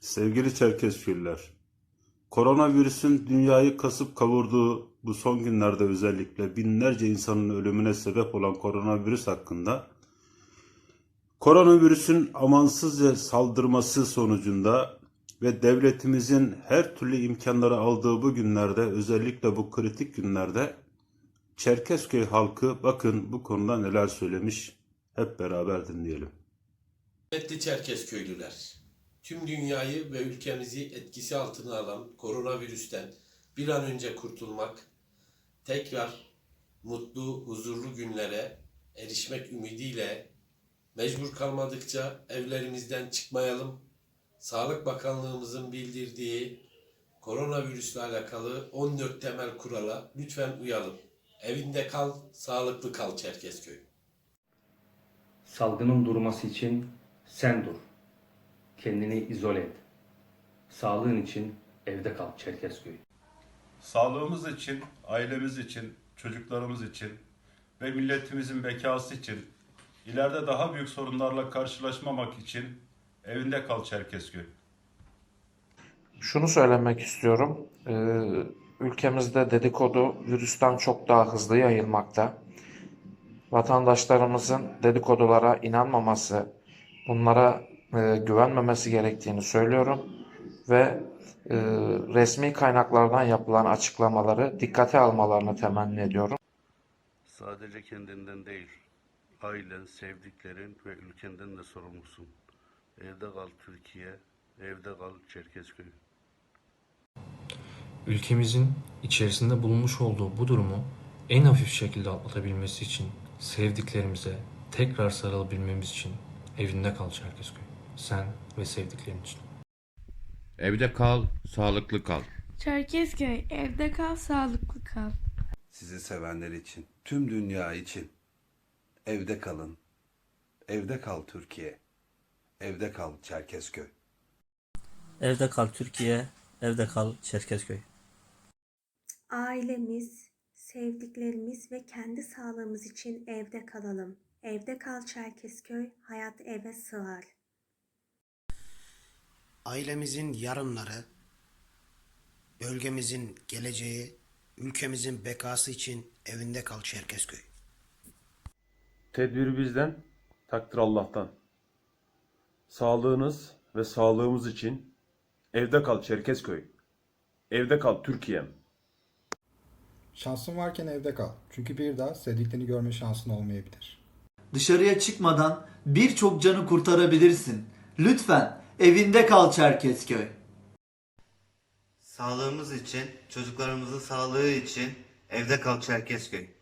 Sevgili Çerkezköylüler, koronavirüsün dünyayı kasıp kavurduğu bu son günlerde özellikle binlerce insanın ölümüne sebep olan koronavirüs hakkında koronavirüsün amansızca saldırması sonucunda ve devletimizin her türlü imkanları aldığı bu günlerde özellikle bu kritik günlerde Çerkezköy halkı bakın bu konuda neler söylemiş hep beraber dinleyelim. Kıymetli Çerkezköylüler, tüm dünyayı ve ülkemizi etkisi altına alan koronavirüsten bir an önce kurtulmak, tekrar mutlu, huzurlu günlere erişmek ümidiyle mecbur kalmadıkça evlerimizden çıkmayalım. Sağlık Bakanlığımızın bildirdiği koronavirüsle alakalı 14 temel kurala lütfen uyalım. Evinde kal, sağlıklı kal Çerkezköy. Salgının durması için sen dur. Kendini izole et. Sağlığın için evde kal Çerkezköy. Sağlığımız için, ailemiz için, çocuklarımız için ve milletimizin bekası için ileride daha büyük sorunlarla karşılaşmamak için evinde kal Çerkezköy. Şunu söylemek istiyorum. Ee, ülkemizde dedikodu virüsten çok daha hızlı yayılmakta. Vatandaşlarımızın dedikodulara inanmaması, bunlara e, güvenmemesi gerektiğini söylüyorum ve e, resmi kaynaklardan yapılan açıklamaları dikkate almalarını temenni ediyorum. Sadece kendinden değil, ailen, sevdiklerin ve ülkenden de sorumlusun. Evde kal Türkiye, evde kal Çerkezköy. Ülkemizin içerisinde bulunmuş olduğu bu durumu en hafif şekilde atlatabilmesi için sevdiklerimize tekrar sarılabilmemiz için evinde kal Çerkezköy. Sen ve sevdiklerin için. Evde kal, sağlıklı kal. Çerkezköy evde kal sağlıklı kal. Sizi sevenler için, tüm dünya için. Evde kalın. Evde kal Türkiye. Evde kal Çerkezköy. Evde kal Türkiye, evde kal Çerkezköy. Ailemiz, sevdiklerimiz ve kendi sağlığımız için evde kalalım. Evde kal Çerkezköy, hayat eve sığar. Ailemizin yarınları, bölgemizin geleceği, ülkemizin bekası için evinde kal Çerkezköy. Tedbir bizden, takdir Allah'tan. Sağlığınız ve sağlığımız için evde kal Çerkezköy. Evde kal Türkiye'm. Şansın varken evde kal. Çünkü bir daha sevdiklerini görme şansın olmayabilir. Dışarıya çıkmadan birçok canı kurtarabilirsin. Lütfen evinde kal Çerkezköy. Sağlığımız için, çocuklarımızın sağlığı için evde kal Çerkezköy.